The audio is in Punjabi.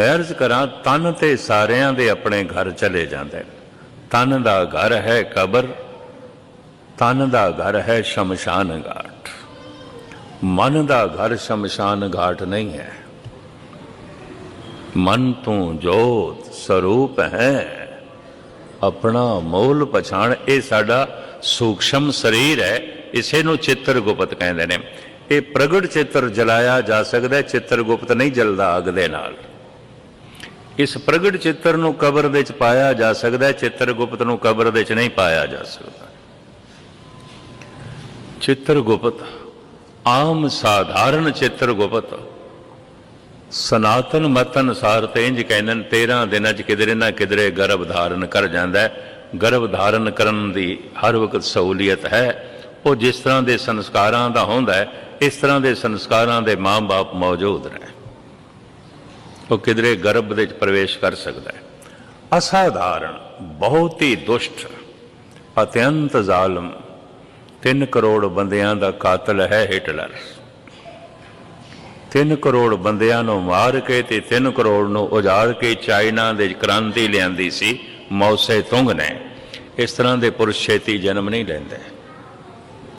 ਮੈਂ ਅਰਜ਼ ਕਰਾਂ, ਤਨ ਤੇ ਸਾਰਿਆਂ ਦੇ ਆਪਣੇ ਘਰ ਚਲੇ ਜਾਂਦੇ ਤਨ ਦਾ ਘਰ ਹੈ ਕਬਰ, ਤਨ ਦਾ ਘਰ ਹੈ ਸ਼ਮਸ਼ਾਨ ਘਾਟ। ਮਨ ਦਾ ਘਰ ਸ਼ਮਸ਼ਾਨ ਘਾਟ ਨਹੀਂ ਹੈ। ਮਨ ਤੋਂ ਜੋਤ ਸਰੂਪ ਹੈ। ਆਪਣਾ ਮੂਲ ਪਛਾਣ, ਇਹ ਸਾਡਾ ਸੂਖਸ਼ਮ ਸਰੀਰ ਹੈ। ਇਸੇ ਨੂੰ ਚਿੱਤਰ ਗੁਪਤ ਕਹਿੰਦੇ ਨੇ। ਇਹ ਪ੍ਰਗਟ ਚਿੱਤਰ ਜਲਾਇਆ ਜਾ ਸਕਦਾ ਚਿੱਤਰ ਗੁਪਤ ਨਹੀਂ ਜਲਦਾ ਅਗ ਦੇ ਨਾਲ। ਇਸ ਪ੍ਰਗਟ ਚਿੱਤਰ ਨੂੰ ਕਬਰ ਦੇ ਵਿੱਚ ਪਾਇਆ ਜਾ ਸਕਦਾ ਹੈ, ਚਿੱਤਰ ਗੁਪਤ ਨੂੰ ਕਬਰ ਦੇ ਵਿੱਚ ਨਹੀਂ ਪਾਇਆ ਜਾ ਸਕਦਾ। ਚਿੱਤਰ ਗੁਪਤ ਆਮ ਸਾਧਾਰਨ ਚਿੱਤਰ ਗੁਪਤ ਸਨਾਤਨ ਮਤ ਅਨੁਸਾਰ ਤੇ ਇੰਜ ਕਹਿੰਦੇ ਨੇ 13 ਦਿਨਾਂ ਚ ਕਿਧਰੇ ਨਾ ਕਿਧਰੇ ਗਰਭ ਧਾਰਨ ਕਰ ਜਾਂਦਾ ਹੈ। ਗਰਭ ਧਾਰਨ ਕਰਨ ਦੀ ਹਰ ਵਕਤ ਸਹੂਲੀਅਤ ਹੈ। ਉਹ ਜਿਸ ਤਰ੍ਹਾਂ ਦੇ ਸੰਸਕਾਰਾਂ ਦਾ ਹੁੰਦਾ ਹੈ ਇਸ ਤਰ੍ਹਾਂ ਦੇ ਸੰਸਕਾਰਾਂ ਦੇ ਮਾਂ-ਬਾਪ ਮੌਜੂਦ ਨੇ। ਉਹ ਕਿਧਰੇ ਗਰਭ ਦੇ ਵਿੱਚ ਪ੍ਰਵੇਸ਼ ਕਰ ਸਕਦਾ ਹੈ। ਅਸਾਧਾਰਨ ਬਹੁਤ ਹੀ ਦੁਸ਼ਟ, ਅਤਿਅੰਤ ਜ਼ਾਲਮ 3 ਕਰੋੜ ਬੰਦਿਆਂ ਦਾ ਕਾਤਲ ਹੈ ਹਿਟਲਰ। 3 ਕਰੋੜ ਬੰਦਿਆਂ ਨੂੰ ਮਾਰ ਕੇ ਤੇ 3 ਕਰੋੜ ਨੂੰ ਉਜਾੜ ਕੇ ਚਾਈਨਾ ਦੇ ਕ੍ਰਾਂਤੀ ਲਿਆਂਦੀ ਸੀ ਮੌਸੇ ਤੁੰਗ ਨੇ। ਇਸ ਤਰ੍ਹਾਂ ਦੇ ਪੁਰਸ਼ ਛੇਤੀ ਜਨਮ ਨਹੀਂ ਲੈਂਦੇ।